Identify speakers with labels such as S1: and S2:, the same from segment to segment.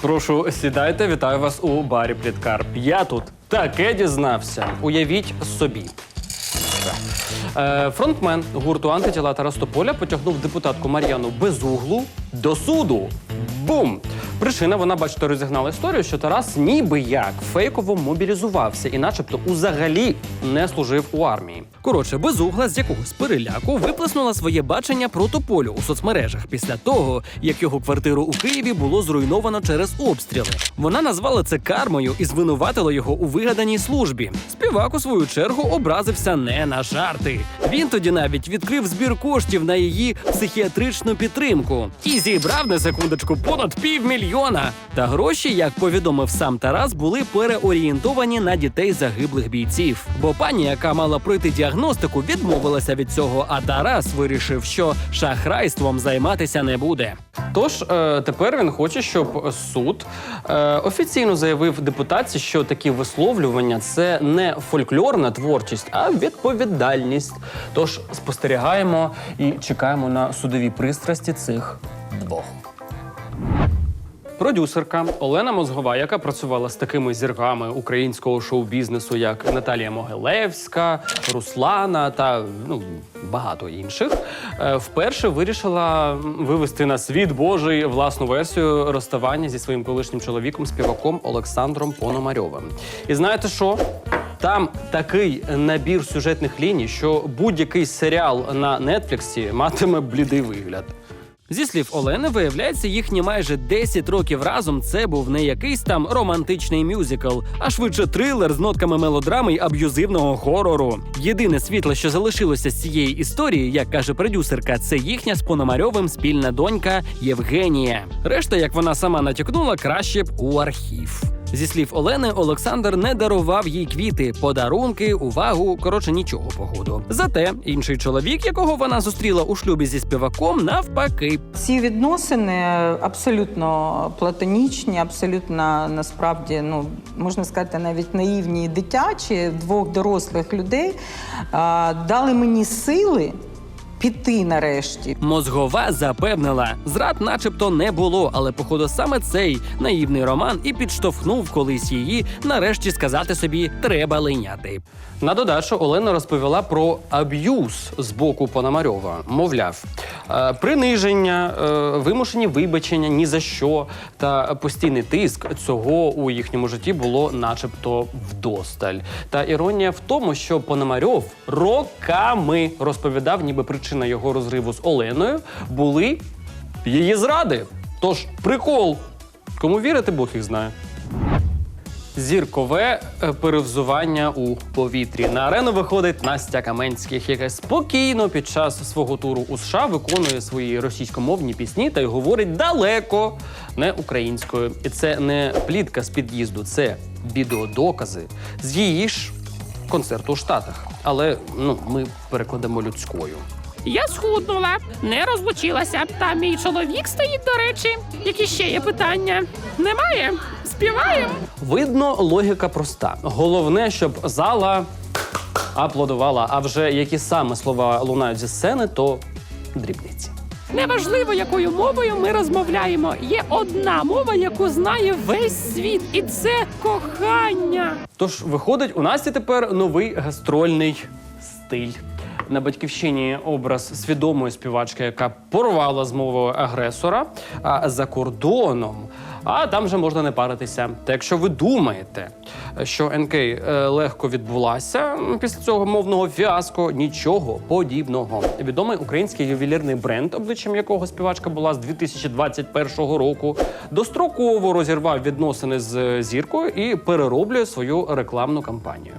S1: Прошу сідайте, вітаю вас у барі Пліткар. Я тут таке дізнався. Уявіть собі. Е, Фронтмен гурту антитіла Тарас Тополя потягнув депутатку Мар'яну Безуглу до суду. Бум! Причина, вона, бачите, розігнала історію, що Тарас ніби як фейково мобілізувався і, начебто, узагалі не служив у армії. Коротше, безугла з якогось переляку виплеснула своє бачення про Тополю у соцмережах після того, як його квартиру у Києві було зруйновано через обстріли. Вона назвала це кармою і звинуватила його у вигаданій службі. Співак, у свою чергу, образився не на жарти. Він тоді навіть відкрив збір коштів на її психіатричну підтримку і зібрав на секундочку понад півмільйона. Та гроші, як повідомив сам Тарас, були переорієнтовані на дітей загиблих бійців. Бо пані, яка мала пройти діагностику, відмовилася від цього. А Тарас вирішив, що шахрайством займатися не буде. Тож е, тепер він хоче, щоб суд е, офіційно заявив депутатці, що такі висловлювання це не фольклорна творчість, а відповідальність. Тож спостерігаємо і чекаємо на судові пристрасті цих двох. Продюсерка Олена Мозгова, яка працювала з такими зірками українського шоу-бізнесу, як Наталія Могилевська, Руслана та ну багато інших, е, вперше вирішила вивести на світ Божий власну версію розставання зі своїм колишнім чоловіком, співаком Олександром Пономарьовим. І знаєте що? Там такий набір сюжетних ліній, що будь-який серіал на Нетфліксі матиме блідий вигляд. Зі слів Олени, виявляється, їхні майже 10 років разом це був не якийсь там романтичний мюзикл, а швидше трилер з нотками мелодрами й аб'юзивного хорору. Єдине світло, що залишилося з цієї історії, як каже продюсерка, це їхня з Пономарьовим спільна донька Євгенія. Решта, як вона сама натякнула, краще б у архів. Зі слів Олени, Олександр не дарував їй квіти, подарунки, увагу, коротше, нічого походу. Зате інший чоловік, якого вона зустріла у шлюбі зі співаком, навпаки,
S2: Ці відносини абсолютно платонічні, абсолютно насправді, ну можна сказати, навіть наївні дитячі двох дорослих людей а, дали мені сили піти нарешті.
S1: Мозгова запевнила, зрад, начебто, не було, але походу саме цей наївний роман і підштовхнув колись її нарешті сказати собі треба линяти. На додачу Олена розповіла про аб'юз з боку Пономарьова. Мовляв, е, приниження, е, вимушені вибачення ні за що та постійний тиск цього у їхньому житті було, начебто, вдосталь. Та іронія в тому, що Пономарьов роками розповідав, ніби причина його розриву з Оленою були її зради. Тож прикол. Кому вірити, Бог їх знає. Зіркове е, перевзування у повітрі. На арену виходить Настя Каменських, яка спокійно під час свого туру у США виконує свої російськомовні пісні та й говорить далеко не українською. І це не плітка з під'їзду, це відеодокази з її ж концерту у Штатах. Але ну ми перекладемо людською.
S3: Я схуднула, не розлучилася. Та мій чоловік стоїть, до речі. Які ще є питання? Немає? Співаємо?
S1: Видно, логіка проста. Головне, щоб зала аплодувала. А вже які саме слова лунають зі сцени, то дрібниці.
S3: Неважливо, якою мовою ми розмовляємо. Є одна мова, яку знає весь світ, і це кохання.
S1: Тож виходить, у Насті тепер новий гастрольний стиль. На батьківщині образ свідомої співачки, яка порвала з мовою агресора, а за кордоном. А там вже можна не паритися. Та якщо ви думаєте, що НК е, легко відбулася після цього мовного фіаско, нічого подібного. Відомий український ювелірний бренд, обличчям якого співачка була з 2021 року, достроково розірвав відносини з зіркою і перероблює свою рекламну кампанію.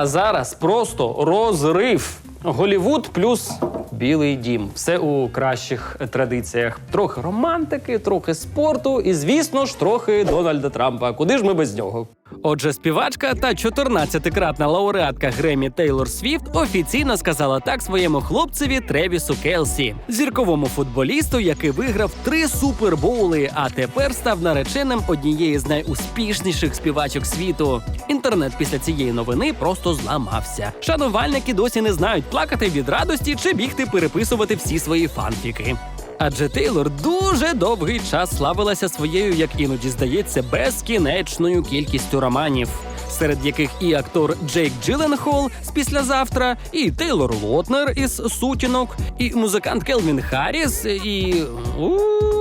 S1: А зараз просто розрив. Голівуд плюс білий дім. Все у кращих традиціях. Трохи романтики, трохи спорту і, звісно ж, трохи Дональда Трампа. Куди ж ми без нього? Отже, співачка та 14-кратна лауреатка Гремі Тейлор Свіфт офіційно сказала так своєму хлопцеві Тревісу Келсі, зірковому футболісту, який виграв три супербоули, а тепер став нареченим однієї з найуспішніших співачок світу. Інтернет після цієї новини просто зламався. Шанувальники досі не знають плакати від радості чи бігти переписувати всі свої фанфіки. Адже Тейлор дуже довгий час славилася своєю, як іноді здається, безкінечною кількістю романів, серед яких і актор Джейк Джилленхол з післязавтра, і Тейлор Лотнер із сутінок, і музикант Келвін Харріс, і у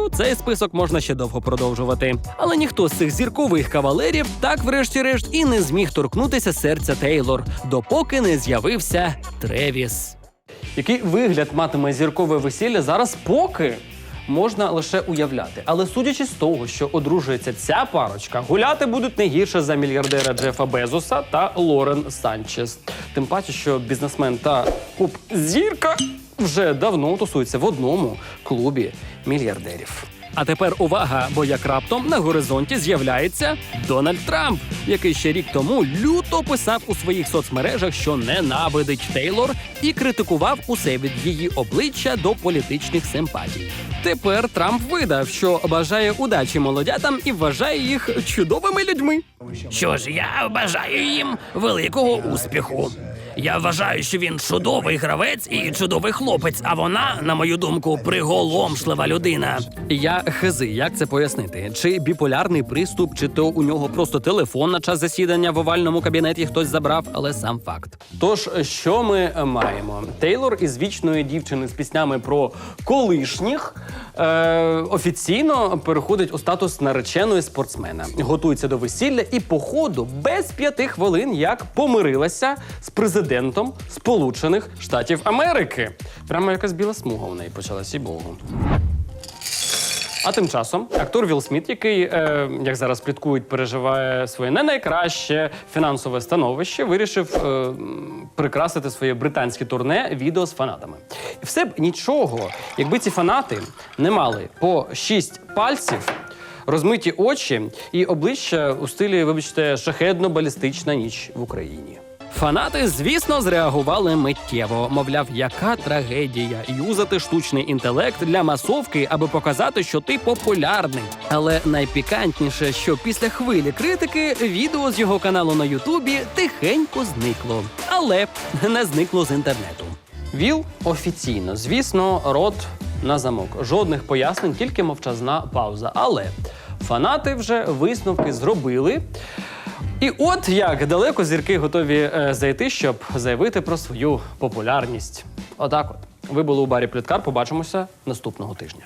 S1: цей список можна ще довго продовжувати. Але ніхто з цих зіркових кавалерів так, врешті-решт, і не зміг торкнутися серця Тейлор, допоки не з'явився Тревіс. Який вигляд матиме зіркове весілля зараз, поки можна лише уявляти. Але судячи з того, що одружується ця парочка, гуляти будуть не гірше за мільярдера Джефа Безоса та Лорен Санчес. Тим паче, що бізнесмен та куп зірка вже давно тусуються в одному клубі мільярдерів. А тепер увага, бо як раптом на горизонті з'являється Дональд Трамп, який ще рік тому люто писав у своїх соцмережах, що ненавидить Тейлор і критикував усе від її обличчя до політичних симпатій. Тепер Трамп видав, що бажає удачі молодятам і вважає їх чудовими людьми.
S3: Що ж, я бажаю їм великого успіху. Я вважаю, що він чудовий гравець і чудовий хлопець, а вона, на мою думку, приголомшлива людина.
S1: Я хизи, як це пояснити? Чи біполярний приступ, чи то у нього просто телефон на час засідання в овальному кабінеті хтось забрав, але сам факт. Тож, що ми маємо? Тейлор із вічної дівчини з піснями про колишніх е, офіційно переходить у статус нареченої спортсмена, готується до весілля і, по ходу, без п'яти хвилин як помирилася з президентом Сполучених Штатів Америки. Прямо якась біла смуга у неї почалася, і богу. А тим часом актор Вілл Сміт, який, е, як зараз пліткують, переживає своє не найкраще фінансове становище, вирішив е, прикрасити своє британське турне відео з фанатами. І все б нічого, якби ці фанати не мали по шість пальців. Розмиті очі і обличчя у стилі, вибачте, шахедно-балістична ніч в Україні. Фанати, звісно, зреагували миттєво. Мовляв, яка трагедія юзати штучний інтелект для масовки, аби показати, що ти популярний. Але найпікантніше, що після хвилі критики відео з його каналу на Ютубі тихенько зникло, але не зникло з інтернету. Віл офіційно, звісно, рот на замок. Жодних пояснень, тільки мовчазна пауза. Але фанати вже висновки зробили. І от як далеко зірки готові е, зайти, щоб заявити про свою популярність. Отак от. Ви були у барі Пліткар. Побачимося наступного тижня.